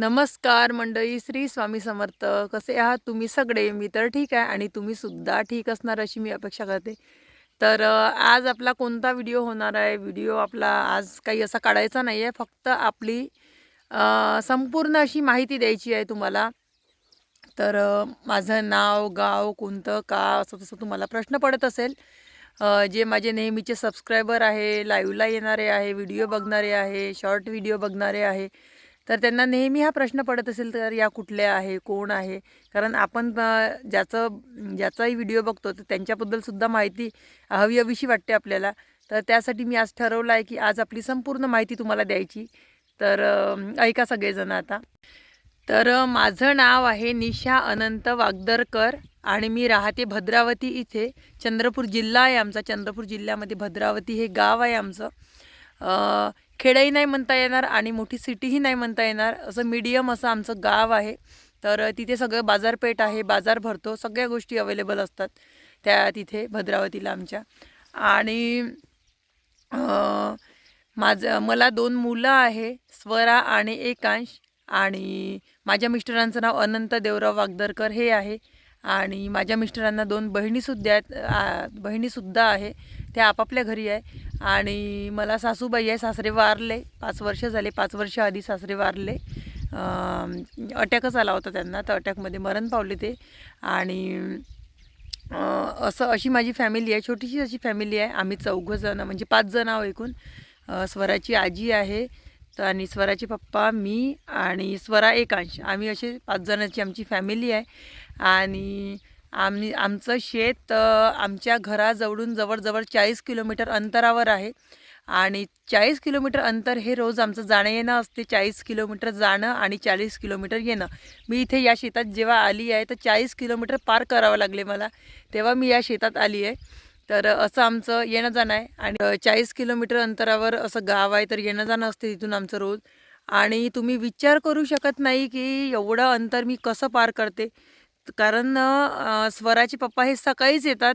नमस्कार मंडळी श्री स्वामी समर्थ. कसे आहात तुम्ही सगळे? मी तर ठीक आहे आणि तुम्ही सुद्धा ठीक असणार अशी मी अपेक्षा करते. तर आज आपला कोणता व्हिडिओ होणार आहे? व्हिडिओ आपला आज काही असा काढायचा नाही आहे. फक्त आपली संपूर्ण अशी माहिती द्यायची आहे तुम्हाला. तर माझं नाव गाव कोणतं का असं तसं तुम्हाला प्रश्न पडत असेल. जे माझे नेहमीचे सबस्क्रायबर आहे लाईव्हला येणारे आहे व्हिडिओ बघणारे आहे शॉर्ट व्हिडिओ बघणारे आहे तर त्यांना नेहमी हा प्रश्न पडत असेल तर या कुठल्या आहे कोण आहे? कारण आपण ज्याचं ज्याचाही व्हिडिओ बघतो तर त्यांच्याबद्दलसुद्धा माहिती हवी हवीशी वाटते आपल्याला. तर त्यासाठी मी आज ठरवलं आहे की आज आपली संपूर्ण माहिती तुम्हाला द्यायची. तर ऐका सगळेजण आता. तर माझं नाव आहे निशा अनंत वागदरकर आणि मी राहते भद्रावती इथे. चंद्रपूर जिल्हा आहे आमचा. चंद्रपूर जिल्ह्यामध्ये भद्रावती हे गाव आहे आमचं. खेडही नाही म्हणता येणार आणि मोठी सिटीही नाही म्हणता येणार. असं मीडियम असं आमचं गाव आहे. तर तिथे सगळं बाजारपेठ आहे. बाजार भरतो. सगळ्या गोष्टी अवेलेबल असतात. त्या तिथे भद्रावतीला आमच्या. आणि माझं मला दोन मुलं आहे. स्वरा आणि एकांश. आणि माझ्या मिस्टरांचं नाव अनंत देवराव वागदरकर हे आहे. आणि माझ्या मिस्टरांना दोन बहिणीसुद्धा आहेत आ, बहिणीसुद्धा आहे. त्या आपापल्या घरी आहे. आणि मला सासूबाई आहे सासरे वारले. पाच वर्ष झाले पाच वर्ष आधी सासरे वारले. अटॅकच आला होता त्यांना. तर अटॅकमध्ये मरण पावले ते. आणि असं अशी माझी फॅमिली आहे. छोटीशी अशी फॅमिली आहे. आम्ही चौघंजणं म्हणजे पाच जण आहो एकूण. स्वराची आजी आहे. तर आणि स्वराचे पप्पा मी आणि स्वरा एकांश. आम्ही असे पाच जणांची आमची फॅमिली आहे. आणि आम्ही आमचं शेत आमच्या घराजवळून जवळजवळ चाळीस किलोमीटर अंतरावर आहे. आणि चाळीस किलोमीटर अंतर हे रोज आमचं जाणं येणं असते. चाळीस किलोमीटर जाणं आणि चाळीस किलोमीटर येणं. मी इथे या शेतात जेव्हा आली आहे तर चाळीस किलोमीटर पार करावं लागले मला. तेव्हा मी या शेतात आली आहे. तर असं आमचं येणं जाणं आहे. आणि चाळीस किलोमीटर अंतरावर असं गाव आहे तर येणं जाणं असते तिथून आमचं रोज. आणि तुम्ही विचार करू शकत नाही की एवढं अंतर मी कसं पार करते. कारण स्वराचे पप्पा हे सकाळीच येतात.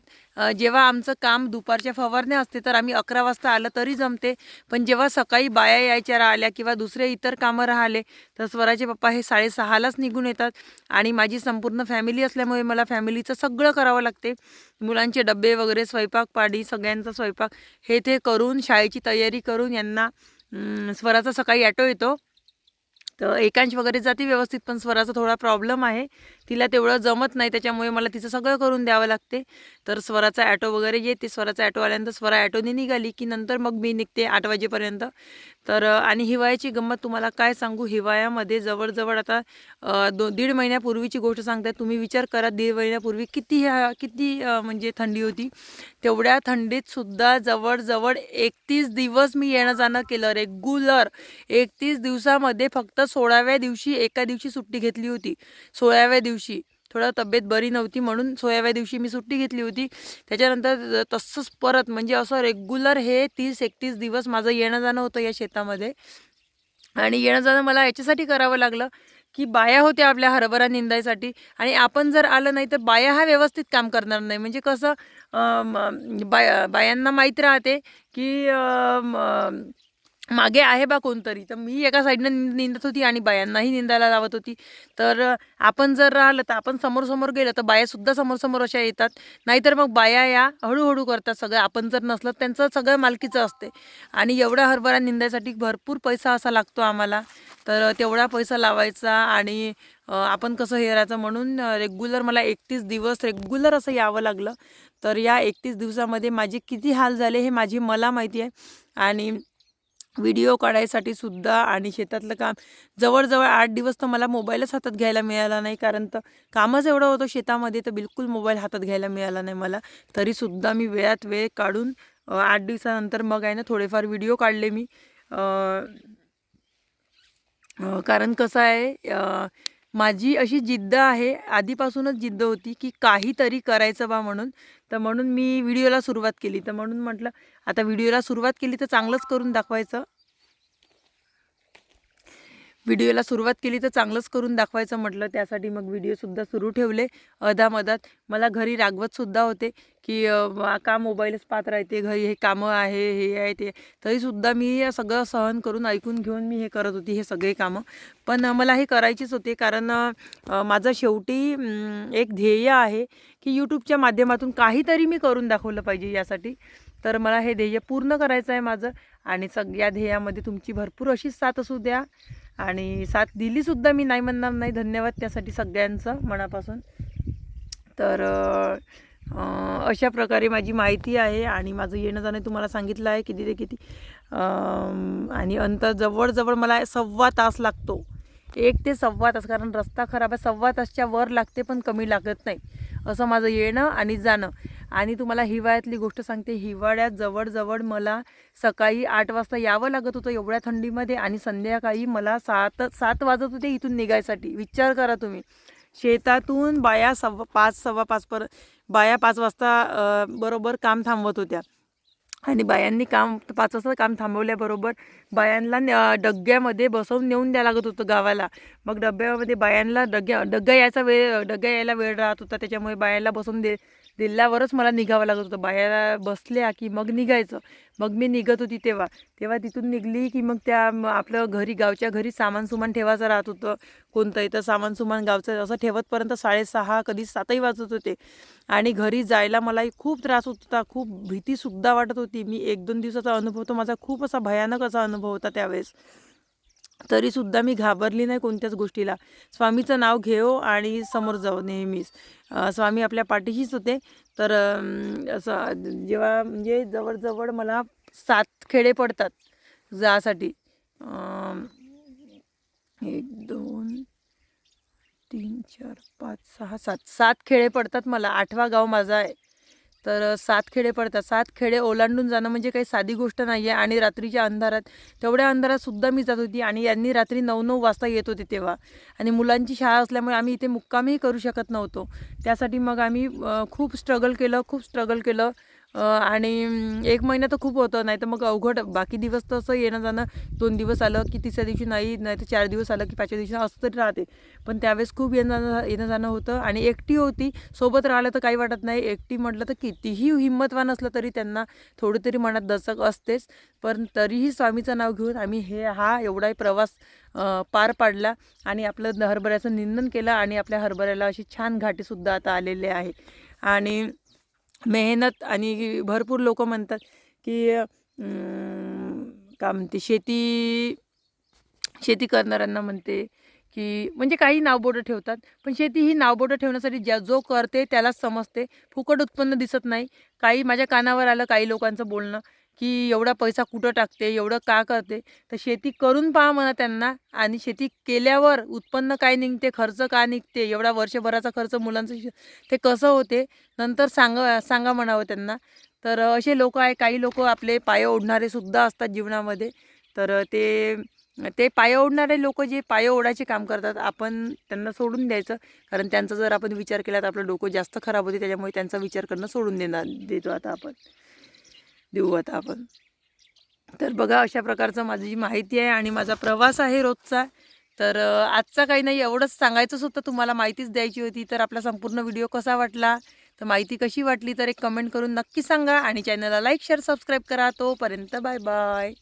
जेव्हा आमचं काम दुपारच्या फवारण्या असते तर आम्ही अकरा वाजता आलं तरी जमते. पण जेव्हा सकाळी बाया यायच्या राहिल्या किंवा दुसरे इतर कामं राहिले तर स्वराचे पप्पा हे साडेसहालाच निघून येतात. आणि माझी संपूर्ण फॅमिली असल्यामुळे मला फॅमिलीचं सगळं करावं लागते. मुलांचे डबे वगैरे स्वयंपाक पाडी सगळ्यांचा स्वयंपाक हे ते करून शाळेची तयारी करून यांना स्वराचा सकाळी ॲटो येतो. तर एकांश वगैरे जाते व्यवस्थित पण स्वराचा थोडा प्रॉब्लेम आहे. तिला तेवढं जमत नाही त्याच्यामुळे मला तिचं सगळं करून द्यावं लागते. तर स्वराचा ॲटो वगैरे येते. स्वराचा ॲटो आल्यानंतर स्वरा ॲटोने निघाली की नंतर मग मी निघते आठ वाजेपर्यंत. तर आणि हिवाळ्याची गंमत तुम्हाला काय सांगू? हिवाळ्यामध्ये जवळजवळ आता दो दीड महिन्यापूर्वीची गोष्ट सांगताय तुम्ही विचार करा दीड महिन्यापूर्वी किती ह्या किती म्हणजे थंडी होती? तेवढ्या थंडीतसुद्धा जवळजवळ एकतीस दिवस मी येणं जाणं केलं रेग्युलर एकतीस दिवसामध्ये फक्त सोळाव्या दिवशी एका दिवशी सुट्टी घेतली होती. सोळाव्या दिवशी. थोडं तब्येत बरी नव्हती म्हणून सोळाव्या दिवशी मी सुट्टी घेतली होती. त्याच्यानंतर तसंच परत म्हणजे असं रेग्युलर हे तीस एकतीस दिवस माझं येणं जाणं होतं या शेतामध्ये. आणि येणं जाणं मला याच्यासाठी करावं लागलं की बाया होत्या आपल्या हरभरा निंदायसाठी. आणि आपण जर आलं नाही तर बाया हा व्यवस्थित काम करणार नाही. म्हणजे कसं बाया बायांना माहीत राहते की मागे आहे बा कोणतरी. तर मी एका साईडनं निंदत होती आणि बायांनाही निंदायला लावत होती. तर आपण जर राहिलं तर आपण समोर समोर गेलं तर बायासुद्धा समोरसमोर अशा येतात. नाहीतर मग बाया या हळूहळू करतात सगळं. आपण जर नसलं त्यांचं सगळं मालकीचं असते. आणि एवढा हरभरा निंदायसाठी भरपूर पैसा असा लागतो आम्हाला. तर तेवढा पैसा लावायचा आणि आपण कसं हे राहायचं म्हणून रेग्युलर मला एकतीस दिवस रेग्युलर असं यावं लागलं. तर या एकतीस दिवसामध्ये माझे किती हाल झाले हे माझी मला माहिती आहे. आणि व्हिडिओ काढायसाठी सुद्धा आणि शेतातलं काम. जवळजवळ आठ दिवस तर मला मोबाईलच हातात घ्यायला मिळाला नाही कारण तर कामच एवढं होतं शेतामध्ये तर बिलकुल मोबाईल हातात घ्यायला मिळाला नाही मला. तरीसुद्धा मी वेळात वेळ काढून आठ दिवसानंतर मग आहे ना थोडेफार व्हिडिओ काढले मी. कारण कसं आहे माझी अशी जिद्द आहे आधीपासूनच जिद्द होती की काहीतरी करायचं बा म्हणून. तर म्हणून मी व्हिडिओला सुरुवात केली. तर म्हणून म्हटलं आता व्हिडिओला सुरुवात केली तर चांगलंच करून दाखवायचं. व्हिडिओला सुरुवात केली तर चांगलंच करून दाखवायचं म्हटलं. त्यासाठी मग व्हिडिओसुद्धा सुरू ठेवले अधामधात. मला घरी रागवतसुद्धा होते की का मोबाईलच पाहत राहते? घरी हे कामं आहे हे आहे ते. तरीसुद्धा मी सगळं सहन करून ऐकून घेऊन मी हे करत होती हे सगळे कामं. पण मला हे करायचीच होते कारण माझं शेवटी एक ध्येय आहे की यूट्यूबच्या माध्यमातून काहीतरी मी करून दाखवलं पाहिजे यासाठी. तर मला हे ध्येय पूर्ण करायचं आहे माझं आणि सगळ्या ध्येयामध्ये तुमची भरपूर अशी साथ असू द्या. आणि साथ दिलीसुद्धा मी नाही म्हणणार नाही धन्यवाद त्यासाठी सगळ्यांचं मनापासून. तर अशा प्रकारे माझी माहिती आहे आणि माझं येणं जाणं तुम्हाला सांगितलं आहे किती ते किती. आणि अंतर जवळजवळ मला सव्वा तास लागतो. एक ते सव्वा तास कारण रस्ता खराब आहे सव्वा तासच्या वर लागते पण कमी लागत नाही. असं माझं येणं आणि जाणं. आणि तुम्हाला हिवाळ्यातली गोष्ट सांगते हिवाळ्यात जवळजवळ मला सकाळी आठ वाजता यावं लागत होतं एवढ्या थंडीमध्ये आणि संध्याकाळी मला सात सात वाजत होते इथून निघायसाठी. विचार करा तुम्ही. शेतातून बाया सव्वा पाच सव्वा पाचपर बाया पाच वाजता बरोबर काम थांबवत होत्या. आणि बायांनी काम पाच वाजता काम थांबवल्याबरोबर बायांना न- डग्यामध्ये बसवून नेऊन द्यावं लागत होतं गावाला. मग डब्यामध्ये बायांना डग्या डग्गा यायचा वेळ डग्या यायला वेळ राहत होता त्याच्यामुळे बायांना बसवून दे दिल्ल्यावरच मला निघावं लागत होतं. बाया बसल्या की मग निघायचं. मग मी निघत होती तेव्हा. तेव्हा तिथून निघली की मग त्या आपलं घरी गावच्या घरी सामान सुमान ठेवायचं राहत होतं. कोणतं इथं सामान सुमान गावचं असं ठेवतपर्यंत साडेसहा कधी सातही वाजत होते. आणि घरी जायला मलाही खूप त्रास होत होता. खूप भीतीसुद्धा वाटत होती. मी एक दोन दिवसाचा अनुभव तो माझा खूप असा भयानक असा अनुभव होता त्यावेळेस. तरीसुद्धा मी घाबरली नाही कोणत्याच गोष्टीला. स्वामीचं नाव घेऊ आणि समोर जाऊ नेहमीच. स्वामी आपल्या पाठीशीच होते. तर असं जेव्हा म्हणजे जवळजवळ मला सात खेडे पडतात जासाठी. एक दोन तीन चार पाच सहा सात सात खेडे पडतात मला. आठवा गाव माझा आहे. तर सात खेडे पडतात. सात खेडे ओलांडून जाणं म्हणजे काही साधी गोष्ट नाही आहे आणि रात्रीच्या अंधारात तेवढ्या अंधारातसुद्धा मी जात होती आणि यांनी रात्री नऊ नऊ वाजता येत होते तेव्हा. आणि मुलांची शाळा असल्यामुळे आम्ही इथे मुक्कामही करू शकत नव्हतो. त्यासाठी मग आम्ही खूप स्ट्रगल केलं खूप स्ट्रगल केलं. आणि एक महिना तर खूप होतं नाही तर मग अवघड. बाकी दिवस तर असं येणं जाणं दोन दिवस आलं की तिसऱ्या दिवशी नाही नाही तर चार दिवस आलं की पाचव्या दिवशी असं तरी राहते. पण त्यावेळेस खूप येणं जाणं येणं जाणं होतं. आणि एकटी होती सोबत राहिलं तर काही वाटत नाही. एकटी म्हटलं तर कितीही हिंमतवान असलं तरी त्यांना थोडी तरी मनात दचक असतेच. पण तरीही स्वामीचं नाव घेऊन आम्ही हे हा एवढाही प्रवास पार पाडला. आणि आपलं हरभऱ्याचं निंदन केलं. आणि आपल्या हरभऱ्याला अशी छान घाटीसुद्धा आता आलेले आहे. आणि मेहनत आणि भरपूर लोक म्हणतात की काय म्हणते शेती शेती करणाऱ्यांना म्हणते की म्हणजे काही नावबोटं ठेवतात पण शेती ही नावबोटं ठेवण्यासाठी ज्या जो करते त्यालाच समजते. फुकट उत्पन्न दिसत नाही. काही माझ्या कानावर आलं काही लोकांचं बोलणं. की एवढा पैसा कुठं टाकते एवढं का करते? तर शेती करून पहा म्हणा त्यांना आणि शेती केल्यावर उत्पन्न काय निघते खर्च का निघते एवढा वर्षभराचा खर्च मुलांचं ते कसं होते? नंतर सांगा सांगा म्हणावं त्यांना. तर असे लोक आहे काही लोक आपले पाय ओढणारे सुद्धा असतात जीवनामध्ये. तर ते ते पाय ओढणारे लोक जे पाय ओढायचे काम करतात आपण त्यांना सोडून द्यायचं. कारण त्यांचा जर आपण विचार केला तर आपलं डोकं जास्त खराब होते त्याच्यामुळे त्यांचा विचार करणं सोडून देणार देतो आता आपण. देऊ आता आपण. तर बघा अशा प्रकारचं माझी जी माहिती आहे आणि माझा प्रवास आहे रोजचा तर आजचा काही नाही एवढंच सांगायचंच होतं तुम्हाला माहितीच द्यायची होती. तर आपला संपूर्ण व्हिडिओ कसा वाटला तर माहिती कशी वाटली तर एक कमेंट करून नक्की सांगा आणि चॅनलला लाईक शेअर सबस्क्राईब करा. तोपर्यंत बाय बाय.